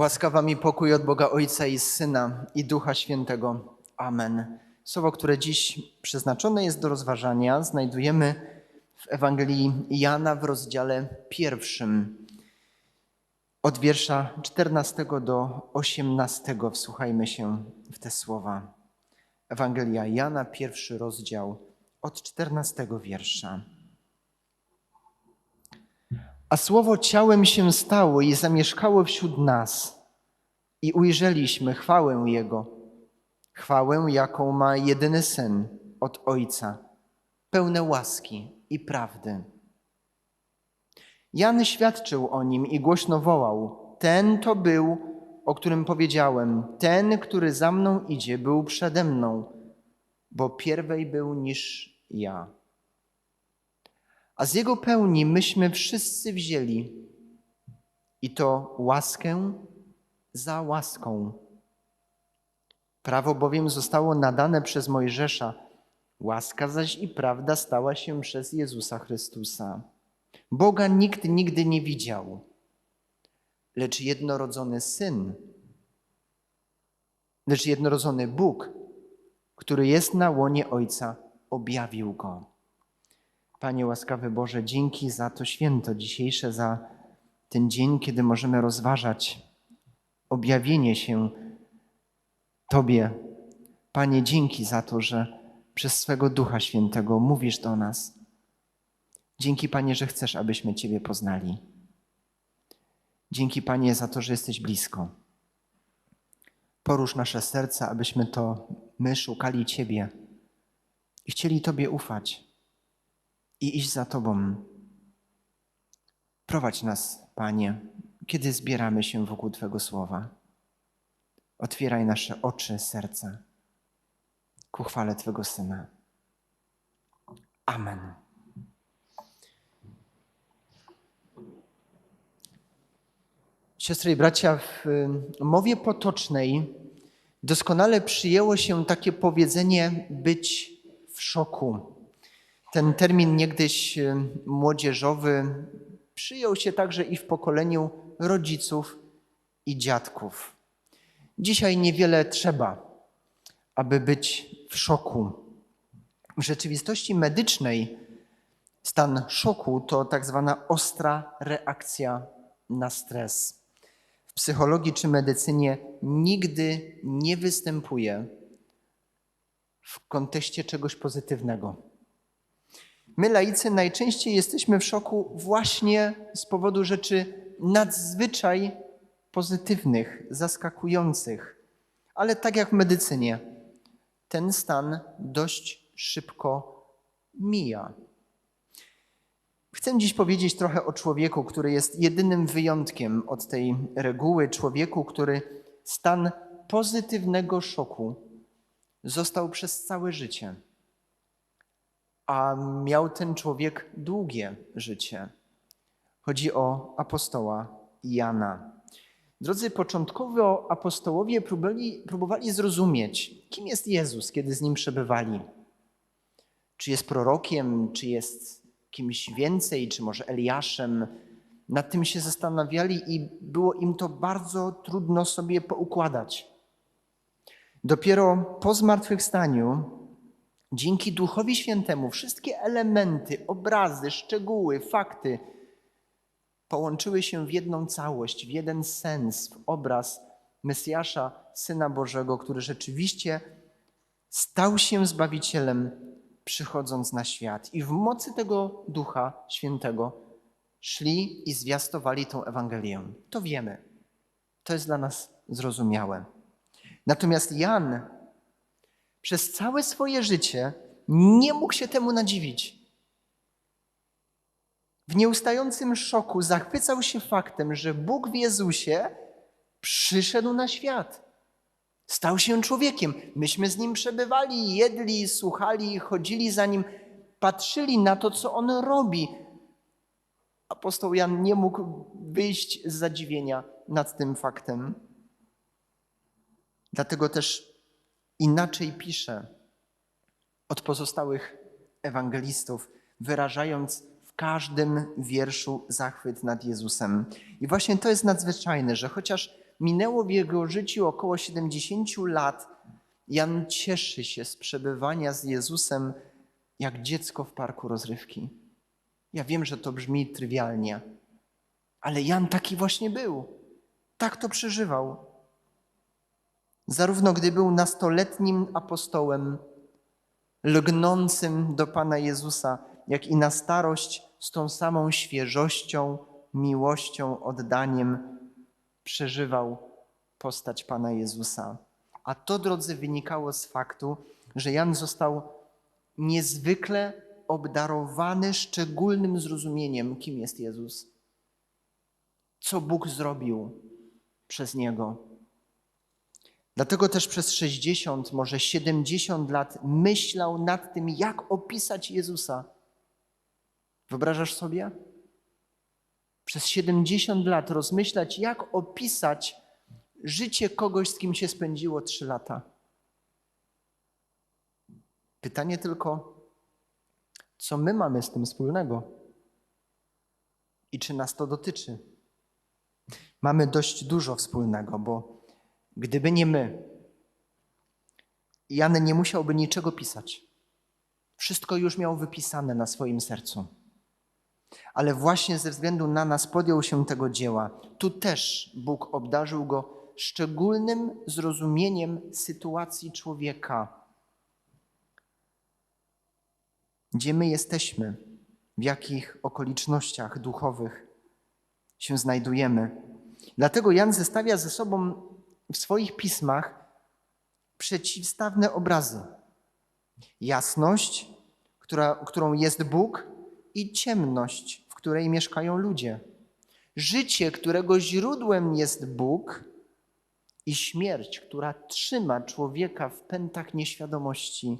Łaskawa mi pokój od Boga Ojca i Syna i Ducha Świętego. Amen. Słowo, które dziś przeznaczone jest do rozważania, znajdujemy w Ewangelii Jana w rozdziale pierwszym. Od wiersza 14 do 18 wsłuchajmy się w te słowa. Ewangelia Jana, pierwszy rozdział, od 14 wiersza. A słowo ciałem się stało i zamieszkało wśród nas, i ujrzeliśmy chwałę Jego, chwałę, jaką ma jedyny syn od Ojca, pełne łaski i prawdy. Jan świadczył o nim i głośno wołał: Ten to był, o którym powiedziałem, ten, który za mną idzie, był przede mną, bo pierwej był niż ja a z Jego pełni myśmy wszyscy wzięli i to łaskę za łaską. Prawo bowiem zostało nadane przez Mojżesza, łaska zaś i prawda stała się przez Jezusa Chrystusa. Boga nikt nigdy nie widział, lecz jednorodzony Syn, lecz jednorodzony Bóg, który jest na łonie Ojca, objawił Go. Panie łaskawy Boże, dzięki za to święto dzisiejsze, za ten dzień, kiedy możemy rozważać objawienie się Tobie. Panie, dzięki za to, że przez swego Ducha Świętego mówisz do nas. Dzięki, Panie, że chcesz, abyśmy Ciebie poznali. Dzięki, Panie, za to, że jesteś blisko. Porusz nasze serca, abyśmy to my szukali Ciebie i chcieli Tobie ufać i iść za Tobą. Prowadź nas, Panie, kiedy zbieramy się wokół Twego słowa. Otwieraj nasze oczy, serca ku chwale Twego Syna. Amen. Siostry i bracia, w mowie potocznej doskonale przyjęło się takie powiedzenie być w szoku. Ten termin niegdyś młodzieżowy przyjął się także i w pokoleniu rodziców i dziadków. Dzisiaj niewiele trzeba, aby być w szoku. W rzeczywistości medycznej stan szoku to tak zwana ostra reakcja na stres. W psychologii czy medycynie nigdy nie występuje w kontekście czegoś pozytywnego. My, laicy, najczęściej jesteśmy w szoku właśnie z powodu rzeczy nadzwyczaj pozytywnych, zaskakujących. Ale tak jak w medycynie, ten stan dość szybko mija. Chcę dziś powiedzieć trochę o człowieku, który jest jedynym wyjątkiem od tej reguły, człowieku, który stan pozytywnego szoku został przez całe życie a miał ten człowiek długie życie. Chodzi o apostoła Jana. Drodzy, początkowo apostołowie próbowali, próbowali zrozumieć, kim jest Jezus, kiedy z nim przebywali. Czy jest prorokiem, czy jest kimś więcej, czy może Eliaszem. Nad tym się zastanawiali i było im to bardzo trudno sobie poukładać. Dopiero po zmartwychwstaniu Dzięki Duchowi Świętemu wszystkie elementy, obrazy, szczegóły, fakty połączyły się w jedną całość, w jeden sens, w obraz Mesjasza, Syna Bożego, który rzeczywiście stał się Zbawicielem, przychodząc na świat. I w mocy tego Ducha Świętego szli i zwiastowali tą Ewangelię. To wiemy. To jest dla nas zrozumiałe. Natomiast Jan przez całe swoje życie nie mógł się temu nadziwić. W nieustającym szoku zachwycał się faktem, że Bóg w Jezusie przyszedł na świat. Stał się człowiekiem. Myśmy z nim przebywali, jedli, słuchali, chodzili za nim, patrzyli na to, co on robi. Apostoł Jan nie mógł wyjść z zadziwienia nad tym faktem. Dlatego też inaczej pisze od pozostałych ewangelistów, wyrażając każdym wierszu zachwyt nad Jezusem. I właśnie to jest nadzwyczajne, że chociaż minęło w jego życiu około 70 lat, Jan cieszy się z przebywania z Jezusem jak dziecko w parku rozrywki. Ja wiem, że to brzmi trywialnie, ale Jan taki właśnie był. Tak to przeżywał. Zarówno gdy był nastoletnim apostołem, lgnącym do Pana Jezusa, jak i na starość z tą samą świeżością, miłością, oddaniem przeżywał postać Pana Jezusa. A to, drodzy, wynikało z faktu, że Jan został niezwykle obdarowany szczególnym zrozumieniem, kim jest Jezus, co Bóg zrobił przez niego. Dlatego też przez 60, może 70 lat myślał nad tym, jak opisać Jezusa. Wyobrażasz sobie? Przez 70 lat rozmyślać, jak opisać życie kogoś, z kim się spędziło 3 lata. Pytanie tylko, co my mamy z tym wspólnego? I czy nas to dotyczy? Mamy dość dużo wspólnego, bo gdyby nie my, Jan nie musiałby niczego pisać. Wszystko już miał wypisane na swoim sercu. Ale właśnie ze względu na nas podjął się tego dzieła. Tu też Bóg obdarzył go szczególnym zrozumieniem sytuacji człowieka. Gdzie my jesteśmy, w jakich okolicznościach duchowych się znajdujemy. Dlatego Jan zestawia ze sobą w swoich pismach przeciwstawne obrazy. Jasność, która, którą jest Bóg, i ciemność, w której mieszkają ludzie. Życie, którego źródłem jest Bóg, i śmierć, która trzyma człowieka w pętach nieświadomości.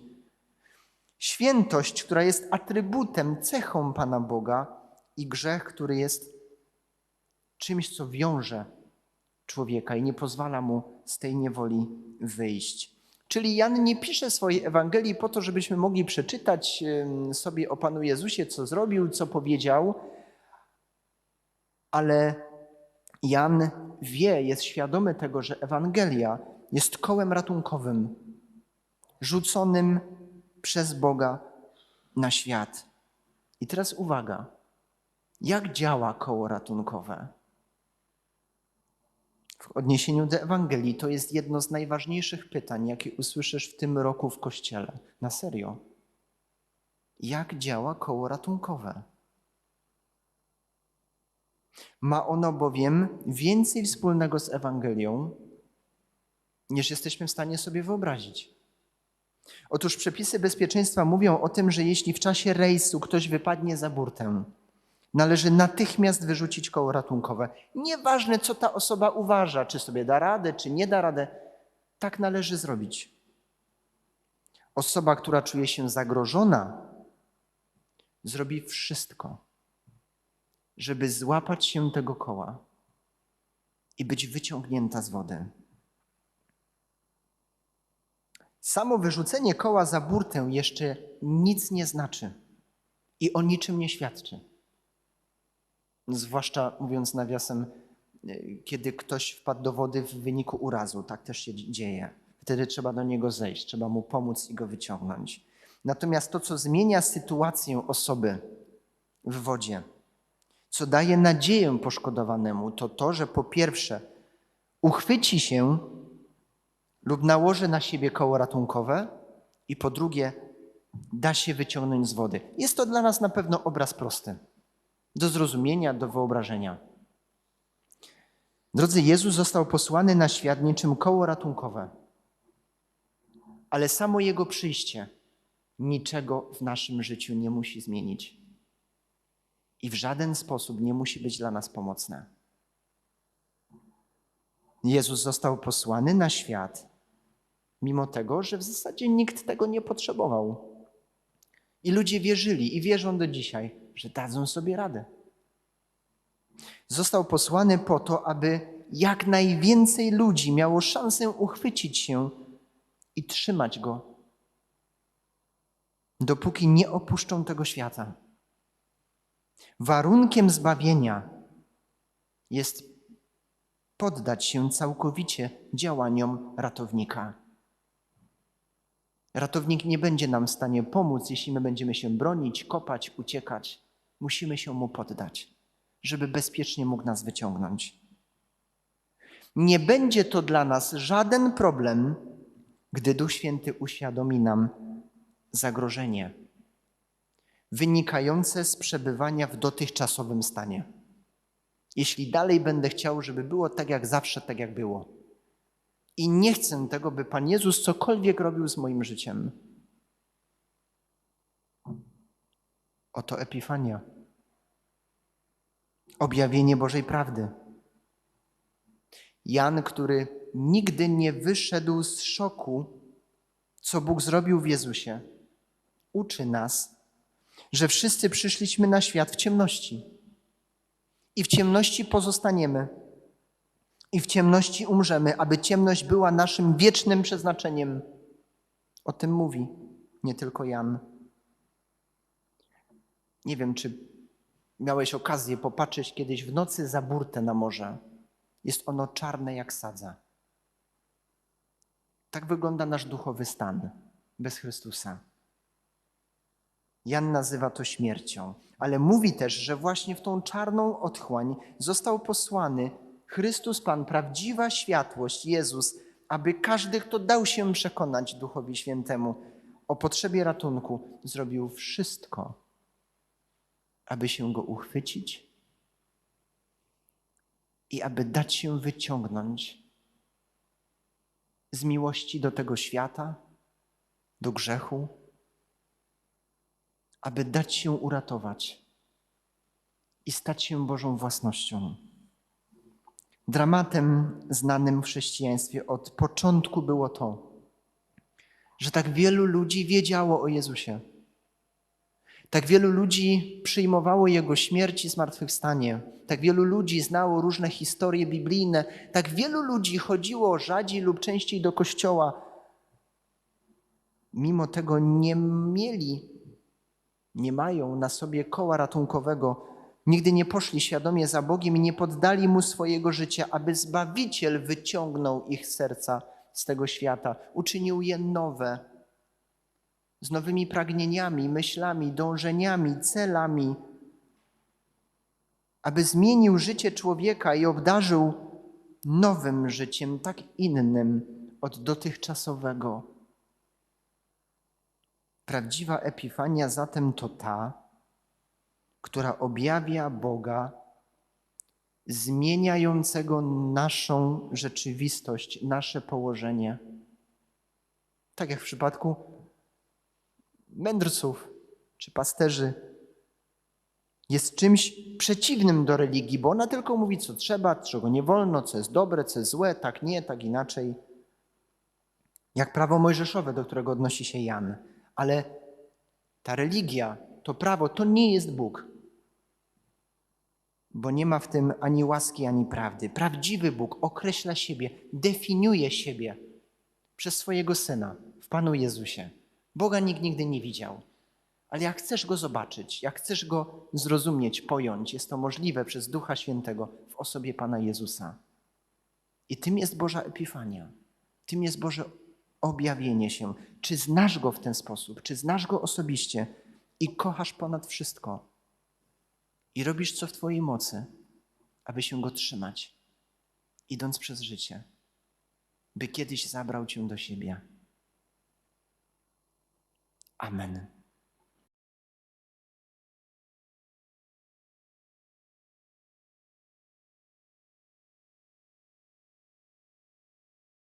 Świętość, która jest atrybutem, cechą Pana Boga, i grzech, który jest czymś, co wiąże człowieka i nie pozwala mu z tej niewoli wyjść. Czyli Jan nie pisze swojej Ewangelii po to, żebyśmy mogli przeczytać sobie o Panu Jezusie, co zrobił, co powiedział, ale Jan wie, jest świadomy tego, że Ewangelia jest kołem ratunkowym, rzuconym przez Boga na świat. I teraz uwaga, jak działa koło ratunkowe? W odniesieniu do Ewangelii to jest jedno z najważniejszych pytań, jakie usłyszysz w tym roku w kościele. Na serio. Jak działa koło ratunkowe? Ma ono bowiem więcej wspólnego z Ewangelią, niż jesteśmy w stanie sobie wyobrazić. Otóż przepisy bezpieczeństwa mówią o tym, że jeśli w czasie rejsu ktoś wypadnie za burtę, Należy natychmiast wyrzucić koło ratunkowe. Nieważne, co ta osoba uważa, czy sobie da radę, czy nie da radę, tak należy zrobić. Osoba, która czuje się zagrożona, zrobi wszystko, żeby złapać się tego koła i być wyciągnięta z wody. Samo wyrzucenie koła za burtę jeszcze nic nie znaczy i o niczym nie świadczy. Zwłaszcza mówiąc nawiasem, e, kiedy ktoś wpadł do wody w wyniku urazu, tak też się dzieje. Wtedy trzeba do niego zejść, trzeba mu pomóc i go wyciągnąć. Natomiast to, co zmienia sytuację osoby w wodzie, co daje nadzieję poszkodowanemu, to to, że po pierwsze uchwyci się lub nałoży na siebie koło ratunkowe, i po drugie da się wyciągnąć z wody. Jest to dla nas na pewno obraz prosty do zrozumienia, do wyobrażenia. Drodzy, Jezus został posłany na świat niczym koło ratunkowe, ale samo Jego przyjście niczego w naszym życiu nie musi zmienić i w żaden sposób nie musi być dla nas pomocne. Jezus został posłany na świat, mimo tego, że w zasadzie nikt tego nie potrzebował. I ludzie wierzyli i wierzą do dzisiaj, że dadzą sobie radę. Został posłany po to, aby jak najwięcej ludzi miało szansę uchwycić się i trzymać go, dopóki nie opuszczą tego świata. Warunkiem zbawienia jest poddać się całkowicie działaniom ratownika. Ratownik nie będzie nam w stanie pomóc, jeśli my będziemy się bronić, kopać, uciekać. Musimy się mu poddać, żeby bezpiecznie mógł nas wyciągnąć. Nie będzie to dla nas żaden problem, gdy Duch Święty uświadomi nam zagrożenie wynikające z przebywania w dotychczasowym stanie. Jeśli dalej będę chciał, żeby było tak jak zawsze, tak jak było. I nie chcę tego, by Pan Jezus cokolwiek robił z moim życiem. Oto Epifania. Objawienie Bożej prawdy. Jan, który nigdy nie wyszedł z szoku, co Bóg zrobił w Jezusie, uczy nas, że wszyscy przyszliśmy na świat w ciemności. I w ciemności pozostaniemy. I w ciemności umrzemy, aby ciemność była naszym wiecznym przeznaczeniem. O tym mówi nie tylko Jan. Nie wiem, czy miałeś okazję popatrzeć kiedyś w nocy za burtę na morze. Jest ono czarne jak sadza. Tak wygląda nasz duchowy stan bez Chrystusa. Jan nazywa to śmiercią, ale mówi też, że właśnie w tą czarną otchłań został posłany Chrystus Pan, prawdziwa światłość, Jezus, aby każdy, kto dał się przekonać Duchowi Świętemu o potrzebie ratunku, zrobił wszystko, aby się go uchwycić i aby dać się wyciągnąć z miłości do tego świata, do grzechu, aby dać się uratować i stać się Bożą własnością. Dramatem znanym w chrześcijaństwie od początku było to, że tak wielu ludzi wiedziało o Jezusie. Tak wielu ludzi przyjmowało Jego śmierć i zmartwychwstanie. Tak wielu ludzi znało różne historie biblijne. Tak wielu ludzi chodziło rzadziej lub częściej do kościoła. Mimo tego nie mieli nie mają na sobie koła ratunkowego, nigdy nie poszli świadomie za Bogiem i nie poddali Mu swojego życia, aby Zbawiciel wyciągnął ich serca z tego świata, uczynił je nowe, z nowymi pragnieniami, myślami, dążeniami, celami, aby zmienił życie człowieka i obdarzył nowym życiem, tak innym od dotychczasowego. Prawdziwa epifania zatem to ta, która objawia Boga zmieniającego naszą rzeczywistość, nasze położenie. Tak jak w przypadku mędrców czy pasterzy, jest czymś przeciwnym do religii, bo ona tylko mówi, co trzeba, czego nie wolno, co jest dobre, co jest złe, tak nie, tak inaczej. Jak prawo mojżeszowe, do którego odnosi się Jan. Ale ta religia, to prawo, to nie jest Bóg. Bo nie ma w tym ani łaski, ani prawdy. Prawdziwy Bóg określa siebie, definiuje siebie przez swojego Syna w Panu Jezusie. Boga nikt nigdy nie widział. Ale jak chcesz Go zobaczyć, jak chcesz Go zrozumieć, pojąć, jest to możliwe przez Ducha Świętego w osobie Pana Jezusa. I tym jest Boża Epifania. Tym jest Boże objawienie się. Czy znasz Go w ten sposób? Czy znasz Go osobiście i kochasz ponad wszystko? I robisz co w Twojej mocy, aby się Go trzymać, idąc przez życie, by kiedyś zabrał Cię do siebie. Amen.